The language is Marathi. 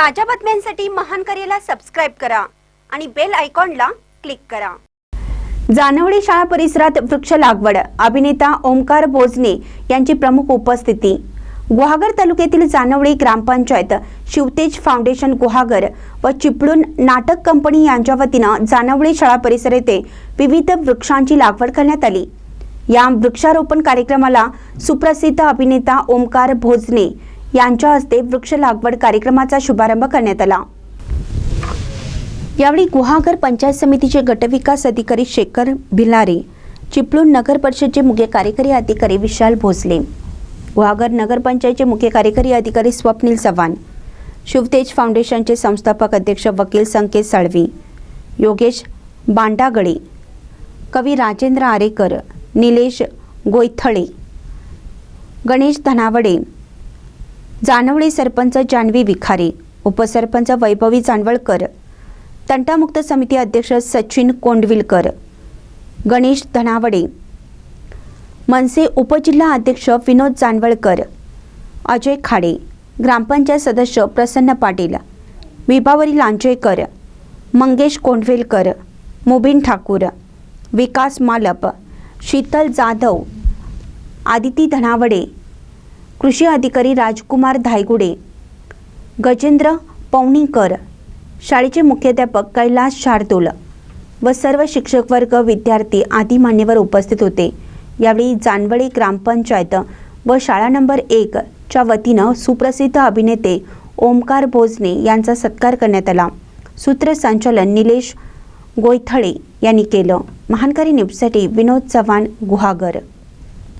ताज्या बातम्यांसाठी महान करेला सबस्क्राईब करा आणि बेल आयकॉनला क्लिक करा. जानवडी शाळा परिसरात वृक्ष लागवड. अभिनेता ओमकार भोजने यांची प्रमुख उपस्थिती. गुहागर तालुक्यातील जानवडी ग्रामपंचायत शिवतेज फाउंडेशन गुहागर व चिपळूण नाटक कंपनी यांच्या वतीनं जानवडी शाळा परिसर येथे विविध वृक्षांची लागवड करण्यात आली. या वृक्षारोपण कार्यक्रमाला सुप्रसिद्ध अभिनेता ओमकार भोजने यांच्या हस्ते वृक्ष लागवड कार्यक्रमाचा शुभारंभ करण्यात आला. यावेळी गुहागर पंचायत समितीचे गटविकास अधिकारी शेखर भिलारे चिपळूण नगर परिषदचे मुख्य कार्यकारी अधिकारी विशाल भोसले गुहागर नगरपंचायतचे मुख्य कार्यकारी अधिकारी स्वप्नील चव्हाण शिवतेज फाउंडेशनचे संस्थापक अध्यक्ष वकील संकेत साळवी योगेश बांडागळे कवी राजेंद्र आरेकर निलेश गोयथळे गणेश धनावडे जानवळे सरपंच जानवी विखारे उपसरपंच वैभवी जानवळकर तंटामुक्त समिती अध्यक्ष सचिन कोंडविलकर गणेश धनावडे मनसे उपजिल्हा अध्यक्ष विनोद जानवळकर अजय खाडे ग्रामपंचायत सदस्य प्रसन्न पाटील विभावरी लांजेकर मंगेश कोंडवेलकर मुबीन ठाकूर विकास मालप शीतल जाधव आदिती धनावडे कृषी अधिकारी राजकुमार धायगुडे गजेंद्र पवणीकर शाळेचे मुख्याध्यापक कैलास शार्दूल व सर्व शिक्षक वर्ग विद्यार्थी आदी मान्यवर उपस्थित होते. यावेळी जानवळे ग्रामपंचायत व शाळा नंबर एक च्या वतीनं सुप्रसिद्ध अभिनेते ओमकार भोजने यांचा सत्कार करण्यात आला. सूत्रसंचालन निलेश गोयथळे यांनी केलं. महानकारी न्यूजसाठी विनोद चव्हाण गुहागर.